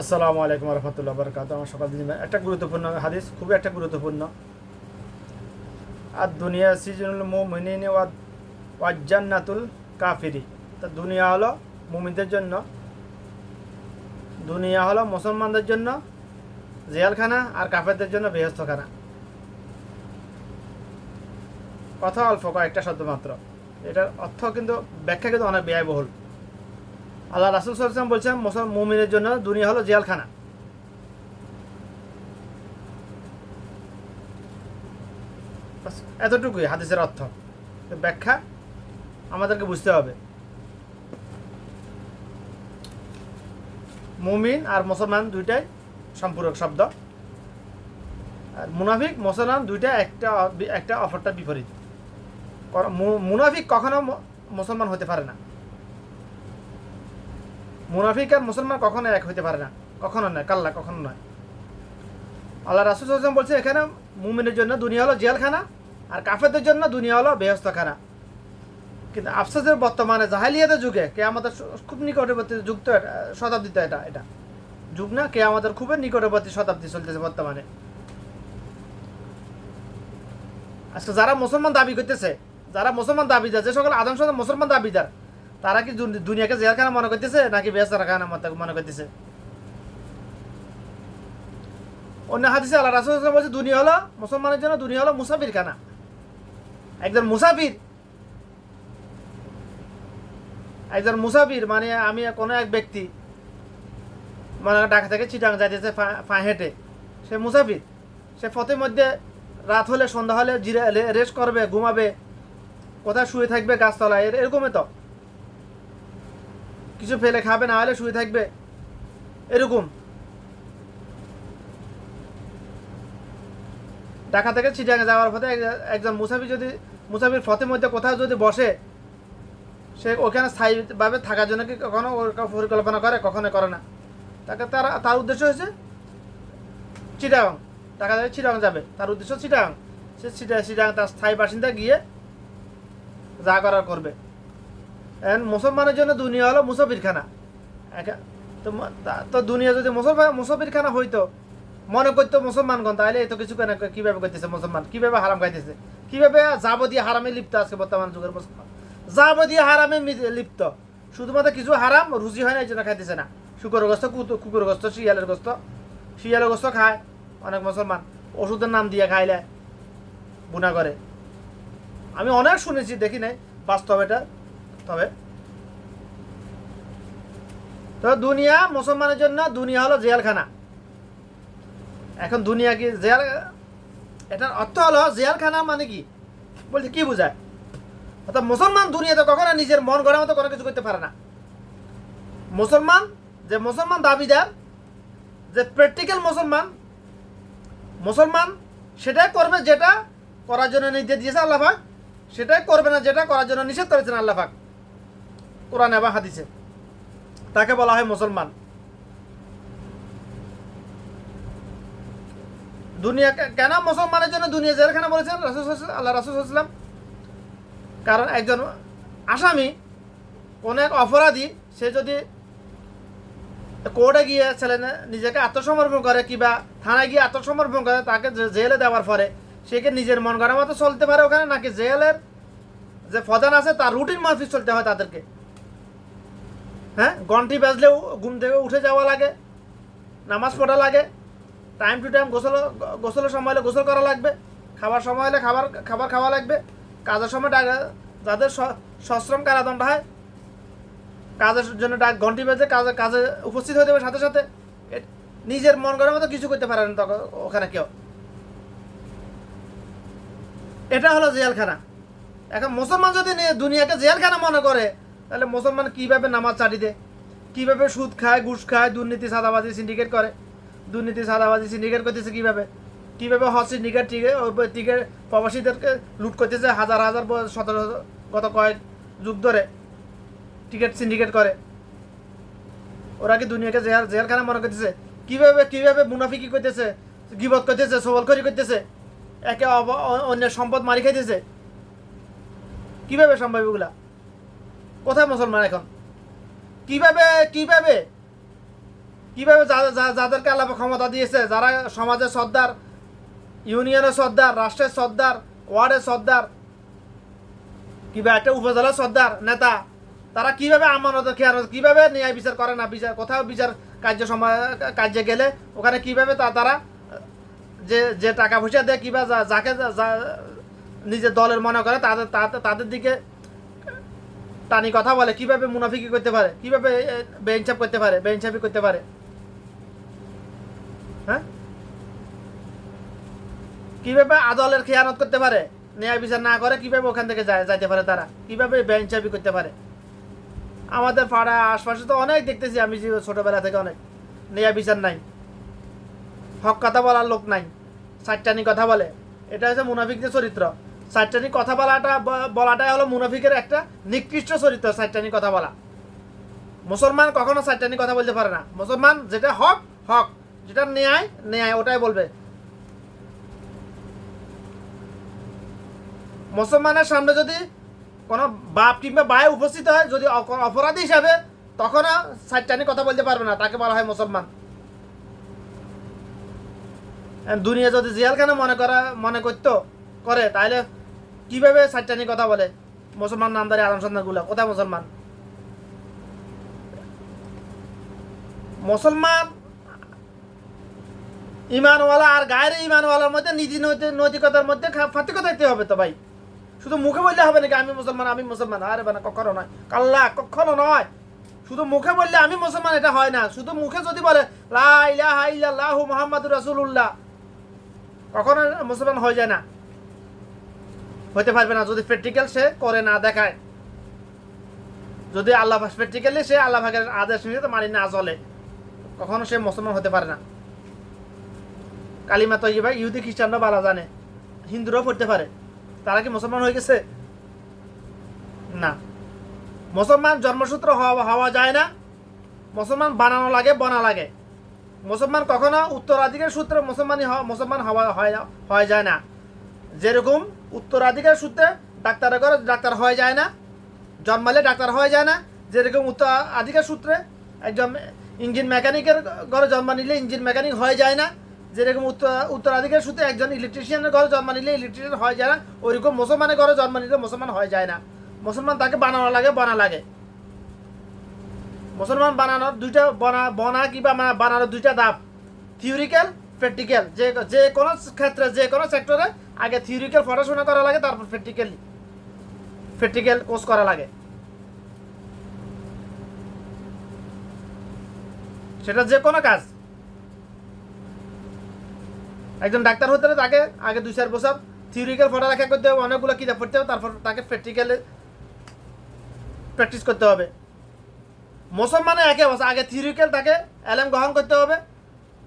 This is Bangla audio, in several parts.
আসসালামু আলাইকুম রহমতুল্লাহ বরকাত আমার সকাল দিন একটা গুরুত্বপূর্ণ হাদিস, খুবই একটা গুরুত্বপূর্ণ। আর দুনিয়া সিজনুল ওয়াদ ওয়াজ্জান্নাতুল কাফিরি। তা দুনিয়া হলো মুমিনদের জন্য, দুনিয়া হলো মুসলমানদের জন্য জেলখানা আর কাফেরদের জন্য বেহস্তখানা কথা অল্প, কয়েকটা শব্দ মাত্র। এটার অর্থ কিন্তু, ব্যাখ্যা কিন্তু অনেক ব্যয়বহুল। আল্লাহ রাসুল সাল্লাম বলছেন, মুসলমান মুমিনের জন্য দুনিয়া হলো জেলখানা। বাস, এতটুকুই হাদিসের অর্থ। ব্যাখ্যা আমাদেরকে বুঝতে হবে। মুমিন আর মুসলমান দুইটাই সম্পূরক শব্দ। আর মুনাফিক, মুসলমান দুইটা একটা একটা অফারটা বিপরীত। মুনাফিক কখনো মুসলমান হতে পারে না। মুনাফিক আর মুসলমান কখনো এক হইতে পারে না। কখনো নয় কাল্লা কখনো নয়। আল্লাহ রাসুল সাল্লাম বলছে এখানে মুমিনের জন্য দুনিয়া হলো জেলখানা আর কাফেরদের জন্য দুনিয়া হলো বেহস্তখানা। কিন্তু আফসোসের বর্তমানে জাহালিয়াতের যুগে কে আমাদের খুব নিকটবর্তী যুগ তো এটা, শতাব্দীতে এটা এটা। যুগ না কে আমাদের খুবই নিকটবর্তী শতাব্দী চলতেছে বর্তমানে। আজকে যারা মুসলমান দাবি করতেছে যারা মুসলমান দাবিদার যে সকল আদম মুসলমান দাবিদার তারা কি দুন- দুনিয়াকে জেলখানা মনে করতেছে, নাকি বেসারা খানা মত- মনে করতেছে? অন্য হাদিসে আল্লাহ রাসুল বলছে, দুনিয়া হলো মুসলমানের জন্য, দুনিয়া হলো মুসাফির খানা। একজন মুসাফির। একজন মুসাফির মানে আমি কোনো এক ব্যক্তি মানে ঢাকা থেকে চিটাং যাইতেছে পা হেঁটে, সে মুসাফির। সে পথের মধ্যে রাত হলে, সন্ধ্যা হলে জিরে রেস্ট করবে, ঘুমাবে, কোথায় শুয়ে থাকবে গাছতলায়, এর- এরকমই তো। কিছু ফেলে খাবে, না হলে শুয়ে থাকবে। এরকম। ঢাকা থেকে চিটাঙে যাওয়ার পথে একজন মুসাফির যদি মুসাফির ফতে মধ্যে কোথাও যদি বসে, সে ওখানে স্থায়ীভাবে থাকার জন্য কি কখনো পরিকল্পনা করে? কখনো করে না। তাকে তার তার উদ্দেশ্য হয়েছে চিটাং ঢাকা থেকে চিটাং যাবে। তার উদ্দেশ্য চিটাং সে চিটা তার স্থায়ী বাসিন্দা গিয়ে যা করার করবে। মুসলমানের জন্য দুনিয়া হলো মুসাফিরখানা। তো তো দুনিয়া যদি মুসলমান মুসাফিরখানা হইতো, মনে করতো মুসলমানগণ তাহলে এত কিছু কেন কীভাবে করতেছে মুসলমান? কীভাবে হারাম খাইতেছে? কীভাবে যাবতীয় হারামে লিপ্ত আজকে বর্তমান যুগের মুসলমান? যাবতীয় হারামে লিপ্ত। শুধুমাত্র কিছু হারাম রুচি হয় না, এই জন্য খাইতেছে না। শুকর গোস্ত, কুতু- কুকুর গোস্ত, শিয়ালের গোস্ত। শিয়ালের গোস্ত খায় অনেক মুসলমান। ওষুধের নাম দিয়ে খাইলে বুনা করে। আমি অনেক শুনেছি, দেখি নাই, বাস্তব এটা। তবে তো দুনিয়া মুসলমানের জন্য দুনিয়া হলো জেলখানা। এখন দুনিয়া কি জেল? এটার অর্থ হলো জেলখানা মানে কি? বলছে কি বোঝায়? অর্থাৎ মুসলমান দুনিয়াতে কখনো নিজের মন গড়ার মতো কোনো কিছু করতে পারে না। মুসলমান, যে মুসলমান দাবিদার, যে প্র্যাকটিক্যাল মুসলমান মুসলমান সেটাই করবে যেটা করার জন্য নির্দেশ দিয়েছে আল্লাহাক সেটাই করবে না যেটা করার জন্য নিষেধ করেছেন আল্লাহ পাক। কোরআন এবং হাদিসে। তাকে বলা হয় মুসলমান। দুনিয়া কেন মুসলমানের জন্য দুনিয়া জেলখানা বলেছেন রাসুল আল্লাহ রাসুলাম কারণ একজন আসামি কোন এক অপরাধী, সে যদি কোর্টে গিয়ে ছেলে নিজেকে আত্মসমর্পণ করে কিংবা থানায় গিয়ে আত্মসমর্পণ করে তাকে জেলে দেওয়ার পরে সে কি নিজের মন গড়ার মতো চলতে পারে ওখানে? নাকি জেলের যে প্রধান আছে, তার রুটিন মাফিক চলতে হয় তাদেরকে? হ্যাঁ? ঘন্টি বাজলেও ঘুম থেকে উঠে যাওয়া লাগে, নামাজ পড়া লাগে টাইম টু টাইম গোসল, গোসলের সময় হলে গোসল করা লাগবে, খাবার সময় হলে খাবার খাবার খাওয়া লাগবে, কাজের সময় ডাক- যাদের সশ্রম কারাদণ্ড হয়, কাজের জন্য ডাক, ঘন্টি বেজে কাজে কাজে উপস্থিত হয়ে হবে সাথে সাথে নিজের মন করার মতো কিছু করতে পারে না তখন ওখানে কেউ। এটা হলো জেলখানা। এখন মুসলমান যদি দুনিয়াকে জেলখানা মনে করে তাহলে মুসলমান কীভাবে নামাজ চাটি দেয় কীভাবে সুদ খায়, ঘুষ খায়, দুর্নীতি, সাদাবাজি সিন্ডিকেট করে? দুর্নীতি, সাদাবাজি সিন্ডিকেট করতেছে কীভাবে? কীভাবে হজ সিন্ডিকেট টিকে টিকে প্রবাসীদেরকে লুট করতেছে হাজার হাজার সতেরো গত কয়েক যুগ ধরে টিকিট সিন্ডিকেট করে। ওরা কি দুনিয়াকে জেহার জেহারখানা মনে করতেছে? কীভাবে কীভাবে মুনাফিকি করতেছে? গিবত করতেছে সবলখড়ি করতেছে? একে অন্যের সম্পদ মারি খাইতেছে? কীভাবে সম্ভব এগুলা? কোথায় মুসলমান এখন? কীভাবে কীভাবে? কীভাবে যাদেরকে আল্লাহ ক্ষমতা দিয়েছে, যারা সমাজের সর্দার, ইউনিয়নের সর্দার, রাষ্ট্রের সর্দার, ওয়ার্ডের সর্দার, কিংবা একটা উপজেলার সর্দার, নেতা, তারা কীভাবে আমানতের খেয়াল কীভাবে ন্যায় বিচার করে না বিচার, কোথাও বিচার কার্য সময়, কার্যে গেলে, ওখানে কীভাবে তা, তারা, যে যে টাকা পয়সা দেয়, কিংবা যাকে নিজের দলের মনে করে তাদের তাদের দিকে টানি কথা বলে, কীভাবে মুনাফিকি করতে পারে? কীভাবে বেঞ্চাপ করতে পারে? বেঞ্চাপি করতে পারে? হ্যাঁ? কীভাবে আদলের খেয়ানত করতে পারে? ন্যায় বিচার না করে কীভাবে ওখান থেকে যায়, যাইতে পারে তারা? কীভাবে বেঞ্চাপি করতে পারে? আমাদের পাড়া আশপাশে তো অনেক দেখতেছি আমি যে ছোটবেলা থেকে অনেক। ন্যায় বিচার নাই। হক কথা বলার লোক নাই। সাতটানি কথা বলে। এটা হচ্ছে মুনাফিকদের চরিত্র। সাতটানি কথা বলাটা বলাটাই হলো মুনাফিকের একটা নিকৃষ্ট চরিত্র সাতটানি কথা বলা। মুসলমান কখনো সাতটানি কথা বলতে পারে না। মুসলমান যেটা হক হক। যেটা ন্যায় ন্যায়, ওটাই বলবে। মুসলমানের সামনে যদি কোনো বাপ কিংবা বায় উপস্থিত হয়, যদি অপরাধী হিসাবে, তখনও সাতটানি কথা বলতে পারবে না। তাকে বলা হয় মুসলমান। দুনিয়া যদি জেলখানে মনে করা, মনে করতো করে তাহলে কীভাবে সাতটানি কথা বলে? মুসলমান নামদারি আলম সন্ধানগুলো কোথায় মুসলমান? মুসলমান ইমানওয়ালা আর গায়ের ইমানওয়ালার মধ্যে নীতি নৈতিক- নৈতিকতার মধ্যে ফাতিকতা থাকতে হবে তো ভাই। শুধু মুখে বললে হবে নাকি আমি মুসলমান আমি মুসলমান? আরে বানা, কখনো নয়। কাল্লা, কখনো নয়। শুধু মুখে বললে আমি মুসলমান, এটা হয় না। শুধু মুখে যদি বলে, লা ইলাহা ইল্লাল্লাহু মুহাম্মাদুর রাসূলুল্লাহ, কখনো মুসলমান হয়ে যায় না। হতে পারবে না যদি প্র্যাকটিক্যাল সে করে না দেখায়। যদি আল্লাহ প্র্যাকটিক্যালি সে আল্লাহ ভাগের আদেশ নিয়ে মানি না চলে, কখনো সে মুসলমান হতে পারে না। কালিমা তৈবা ইহুদি খ্রিস্টানরা বালা জানে, হিন্দুরাও পড়তে পারে। তারা কি মুসলমান হয়ে গেছে? না। মুসলমান জন্মসূত্র হওয়া যায় না। মুসলমান বানানো লাগে, বনা লাগে। মুসলমান কখনো উত্তরাধিকার সূত্রে মুসলমানই মুসলমান হওয়া হয় যায় না। যেরকম উত্তরাধিকার সূত্রে ডাক্তারের ঘরে ডাক্তার হয়ে যায় না জন্মালে ডাক্তার হয়ে যায় না। যেরকম উত্তরাধিকার সূত্রে একজন ইঞ্জিন মেকানিকের ঘরে জন্ম নিলে ইঞ্জিন মেকানিক হয়ে যায় না। যেরকম উত্তর, উত্তরাধিকার সূত্রে একজন ইলেকট্রিশিয়ানের ঘরে জন্ম নিলে ইলেকট্রিশিয়ান হয়ে যায় না। ওইরকম মুসলমানের ঘরে জন্ম নিলে মুসলমান হয়ে যায় না। মুসলমান তাকে বানানো লাগে, বানা লাগে। মুসলমান বানানোর দুইটা বনা বনা কিংবা মানে বানানোর দুইটা ধাপ। থিওরিক্যাল প্র্যাকটিক্যাল যে যে কোনো ক্ষেত্রে, যে কোনো সেক্টরে আগে থিওরিক্যাল পড়াশোনা করা লাগে, তারপর প্র্যাকটিক্যালি প্র্যাকটিক্যাল কোর্স করা লাগে। সেটা যে কোনো কাজ। একজন ডাক্তার হতে হলে তাকে আগে দুই চার বছর থিওরিক্যাল পড়ালেখা করতে হবে, অনেকগুলো কিতাব পড়তে হবে, তারপর তাকে প্র্যাকটিক্যালে প্র্যাকটিস করতে হবে। মুসলমানে একে অবস্থা আগে থিওরিক্যাল তাকে এলএম গ্রহণ করতে হবে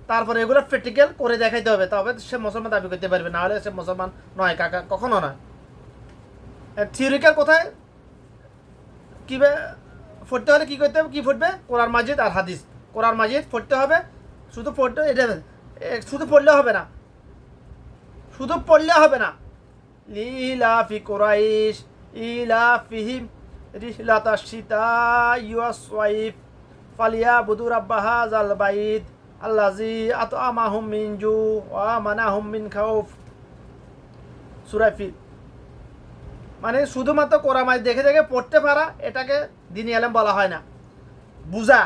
তারপরে এগুলো প্র্যাকটিক্যাল করে দেখাইতে হবে, তবে সে মুসলমান দাবি করতে পারবে না হলে সে মুসলমান নয়, কাকা, কখনো নয়। থিওরিক্যাল কোথায়? কীভাবে পড়তে হলে কী করতে হবে? কী ফুটবে কোরআন মাজিদ আর হাদিস। কোরআন মাজিদ পড়তে হবে, শুধু পড়তে, এটা শুধু পড়লে হবে না। শুধু পড়লে হবে না। লিলাফি কোরাইশ ইলাফিহিম রিহলাতা সীতা ইউয়াসওয়াইফ ফালিয়া বুদু রাব্বা বাইত আল্লাযী আতআমাহুম মিন জু ওয়া মিন খাউফ। সূরা মানে শুধুমাত্র কোরআমায় দেখে দেখে পড়তে পারা, এটাকে দিনী আলেম বলা হয় না। বুঝা,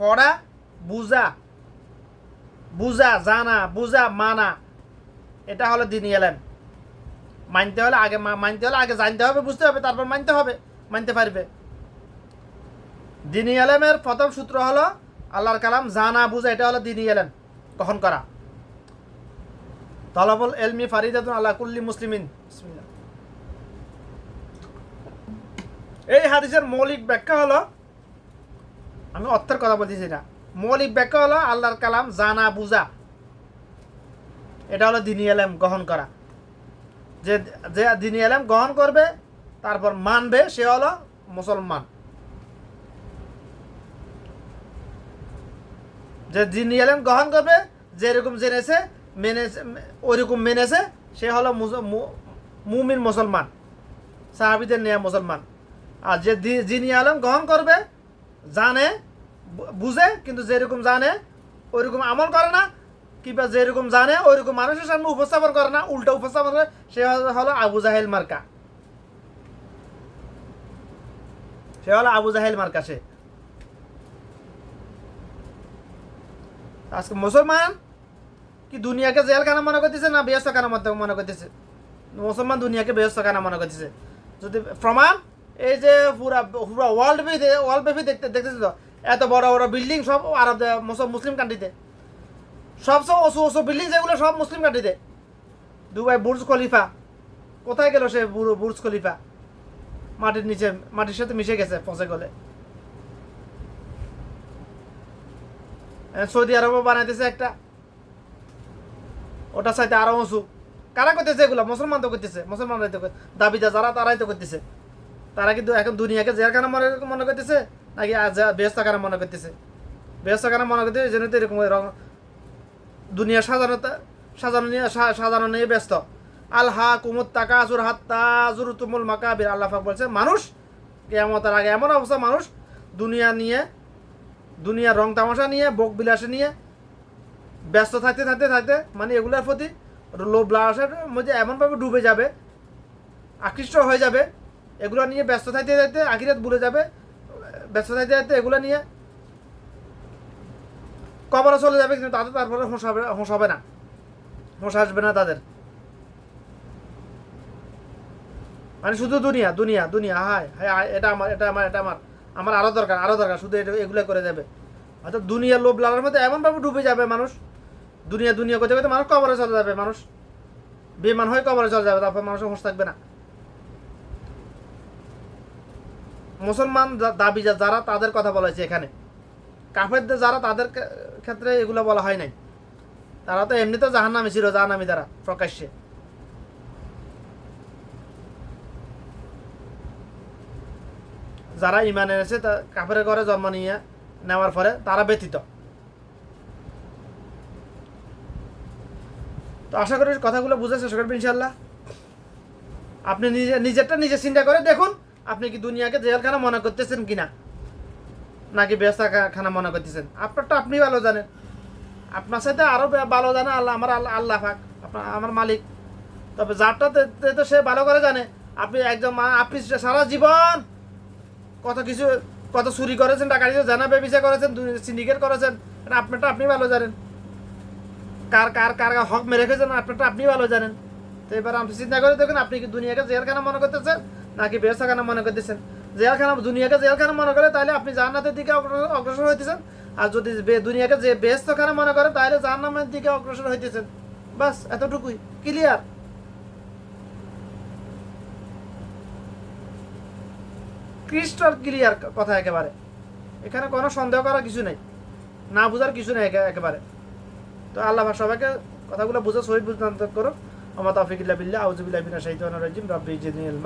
পড়া, বুঝা বুঝা, জানা, বুঝা, মানা, এটা হলো দিনী আলেম। মানতে হলে আগে মানতে হলে আগে জানতে হবে, বুঝতে হবে, তারপর মানতে হবে, মানতে পারবে। দিনী আলেমের প্রথম সূত্র হলো আল্লাহর কালাম জানা বুঝা এটা হলো দিনী আলেম গ্রহণ করা। তলবুল এলমি ফারিদাতুন আল্লাহ কুল্লি মুসলিমিন। এই হাদিসের মৌলিক ব্যাখ্যা হলো, আমি অর্থের কথা বলতেছি না মৌলিক ব্যাখ্যা হলো আল্লাহর কালাম জানা বুঝা। এটা হলো দিনী এলেম, গ্রহণ করা। যে যে দিনী এলেম গ্রহণ করবে, তারপর মানবে, সে হলো মুসলমান। যে দিনী এলেম গ্রহণ করবে, যেরকম জেনেছে, মেনেছে, ওইরকম মেনেছে, সে হলো মুমিন মুসলমান, সাহাবিদের নেয়া মুসলমান। আর যে যিনি আলম গ্রহণ করবে, জানে বুঝে, কিন্তু যেরকম জানে, ওইরকম আমল করে না, কিংবা যেরকম জানে, ওইরকম মানুষের সামনে উপস্থাপন করে না, উল্টা উপস্থাপন করে, সে হলো আবু জাহেল মার্কা। সে হলো আবু জাহেল মার্কা সে। আজকে মুসলমান? কি দুনিয়াকে জেলখানা মনে করতেছে না ব্যস্ত খানা মধ্যে মনে করতেছে? মুসলমান দুনিয়াকে ব্যস্ত খানা মনে করতেছে। যদি প্রমাণ, এই যে পুরা পুরা ওয়ার্ল্ড ব্যাপী ওয়ার্ল্ড ব্যাপী দেখতে দেখতেছে তো? এত বড় বড় বিল্ডিং সব আরব মুসলিম কান্ট্রিতে সব সব ওসু ওসু বিল্ডিং যেগুলো সব মুসলিম কান্ট্রিতে দুবাই বুর্জ খলিফা। কোথায় গেল সে বুর্জ খলিফা? মাটির নিচে মাটির সাথে মিশে গেছে, পচে গলে। সৌদি আরবও বানাইতেছে একটা। ওটা চাইতে আরও উঁচু। কারা করতেছে এগুলো? মুসলমান তো করতেছে। কর- দাবিদা যারা, তারাই তো করতেছে। তারা কিন্তু এখন দুনিয়াকে জেলখানা মনে মনে করতেছে, নাকি ব্যস্ত কারা মনে করতেছে। ব্যস্ত কারা মনে করতেছে যেন তো এরকম দুনিয়া সাজানো সাজানো নিয়ে সাজানো নিয়ে ব্যস্ত। আল কুমুদ তাকা আজুর হাত্তা আজুর তুমুল মাকাবির। আল্লাহ পাক বলছে, মানুষ কেমতার আগে এমন অবস্থা, মানুষ দুনিয়া নিয়ে দুনিয়ার রং তামাশা নিয়ে বক বিলাসে নিয়ে ব্যস্ত থাকতে থাকতে থাকতে মানে এগুলোর প্রতি লোভ লালসার মধ্যে এমনভাবে ডুবে যাবে আকৃষ্ট হয়ে যাবে এগুলো নিয়ে ব্যস্ত থাকতে থাকতে আখিরাত ভুলে যাবে ব্যস্ত থাকতে থাকতে এগুলো নিয়ে কবরে চলে যাবে কিন্তু তাদের তারপরে হোঁশ হবে হোঁশ হবে না। হোঁশ আসবে না তাদের। মানে শুধু দুনিয়া দুনিয়া দুনিয়া হায় হায়, এটা আমার এটা আমার এটা আমার। আমার আরও দরকার আরও দরকার, শুধু এটা এগুলো করে যাবে। অর্থাৎ দুনিয়ার লোভ লালার মধ্যে এমনভাবে ডুবে যাবে মানুষ। দুনিয়া দুনিয়া করতে করতে মানুষ কবরে চলে যাবে, মানুষ বেমান হয়ে কবরে চলে যাবে, তারপর মানুষের হোঁশ থাকবে না। মুসলমান দাবি যারা তাদের কথা বলা হয়েছে এখানে। কাফেরদের যারা তাদের ক্ষেত্রে এগুলো বলা হয় নাই। তারা তো এমনিতে জাহান্নামি ছিল, জাহান্নামি দ্বারা প্রকাশ্যে। যারা ইমান এনেছে, তা কাফের ঘরে জন্ম নিয়ে নেওয়ার পরে তারা ব্যতীত তো আশা করি কথাগুলো বুঝে চেষ্টা করবেন ইনশাল্লাহ আপনি নিজে, নিজেরটা নিজে চিন্তা করে দেখুন, আপনি কি দুনিয়াকে জেলখানা মনে করতেছেন কিনা? নাকি ব্যস্ত খানা মনে করতেছেন? আপনারটা আপনি ভালো জানেন। আপনার সাথে আরও ভালো জানে আল্লাহ, আমার আল্লাহ আল্লাহ পাক, আপনার, আমার মালিক। তবে যারটা তে- তে তো সে ভালো করে জানে। আপনি একজন আপনি সারা জীবন কত কিছু, কত চুরি করেছেন, টাকা দিয়ে জানা ব্যবসা করেছেন সিন্ডিকেট করেছেন আপনারটা আপনি ভালো জানেন। কার কার কার হক মেরে রেখেছেন আপনারটা আপনি ভালো জানেন। তো এবার আপনি চিন্তা করে দেখুন, আপনি কি দুনিয়াকে জেলখানা মনে করতেছেন, নাকি ব্যবসাখানা মনে করতেছেন? জেলখানা, দুনিয়াকে জেলখানা মনে করে তাহলে আপনি জান্নাতের দিকে অগ্রসর হইতেছেন। আর যদি দুনিয়াকে যে ব্যস্তখানা মনে করে তাহলে জাহান্নামের দিকে অগ্রসর হইতেছেন। বাস, এতটুকুই। ক্লিয়ার ক্রিস্টাল ক্লিয়ার কথা একেবারে। এখানে কোনো সন্দেহ করার কিছু নেই। না বোঝার কিছু নেই একে- একেবারে। তো আল্লাহ সবাইকে কথাগুলো বুঝে সহি বুঝতে করো আমার তফিকুল্লাহ বিল্লাহ। আউজুবিল্লাহ বিনা শাহিদ রাজিম। রব্বি জিদিন